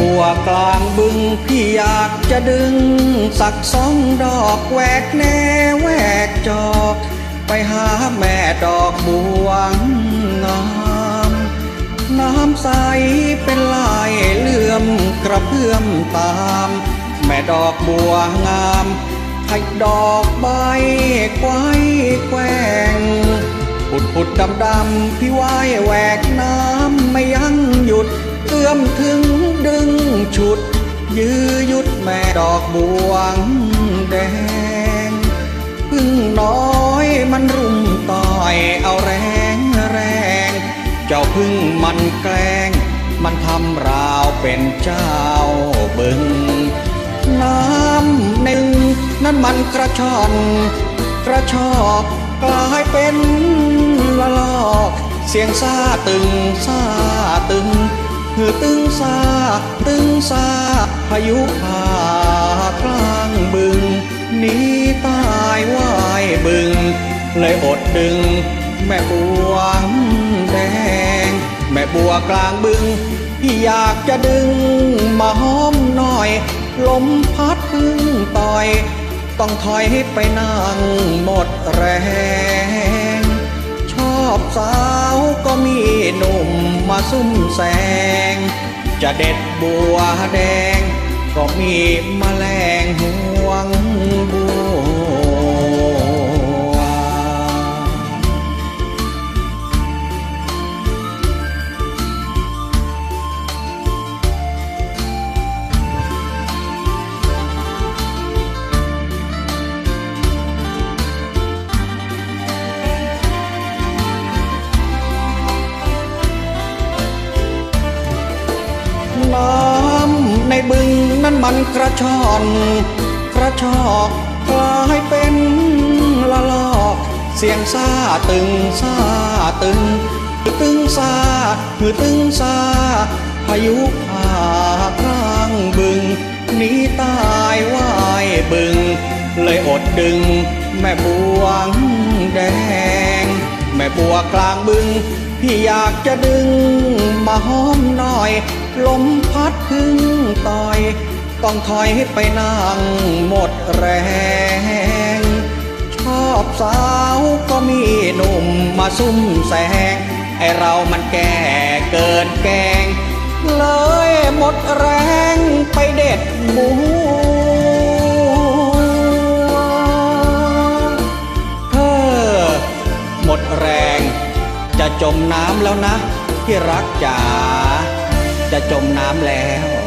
บัวกลางบึงพี่อยากจะดึง สักสองดอกแวกแนแวกจอก ไปหาแม่ดอกบวงงามน้ำใสเป็นลายเลื่อมกระเพื่อมตาม แม่ดอกบัวงามให้ดอกใบไกวแกว่งปุดปุดดำดำพี่ว่ายแหวกน้ำไม่ยั้งหยุดเอื้อมถึง ดึงฉุด ยื้อยุดแม่ดอกบวงแดงพึ่งน้อยมันรุมต่อยเอาแรงแรง เจ้าพึ่งมันแกล้ง มันทำราวเป็นเจ้าบึง น้ำในลึงนั้นมันกระชอน กระชอกกลายเป็นละลอก เสียงซาตึงซาตึง หือตึงซาตึงซาพายุผ่ากลางบึงหนีตายว่ายบึง เลยอดดึง แม่บัวแดง แม่บัวกลางบึงพี่อยากจะดึงมาห้อมหน่อย ลมพัดพึ่งต่อย ต้องถอยไปนั่งหมดแรง อบสาวก็มีหนุ่มมาซุ่มแสง จะเด็ดบัวแดง ก็มีมแมลงห่วงบัว บึงนั้นมันกระชอนกระชอกกลายเป็นละลอกเสียงซาตึงซาตึงตึงซาคือตึงซาพายุผ่ากลางบึงหนีตายว่ายบึง เลยอดดึง แม่บวงแดง แม่บัวกลางบึง พี่อยากจะดึงมาห้อมหน่อย ลมพัดพึ่งต่อย ต้องถอยไปนั่งหมดแรง ชอบสาวก็มีหนุ่มมาซุ่มแซงไอเรามันแก่เกินแกง เลยหมดแรงไปเด็ดบั จมน้ำแล้วนะ ที่รักจ๋าจะจมน้ำแล้ว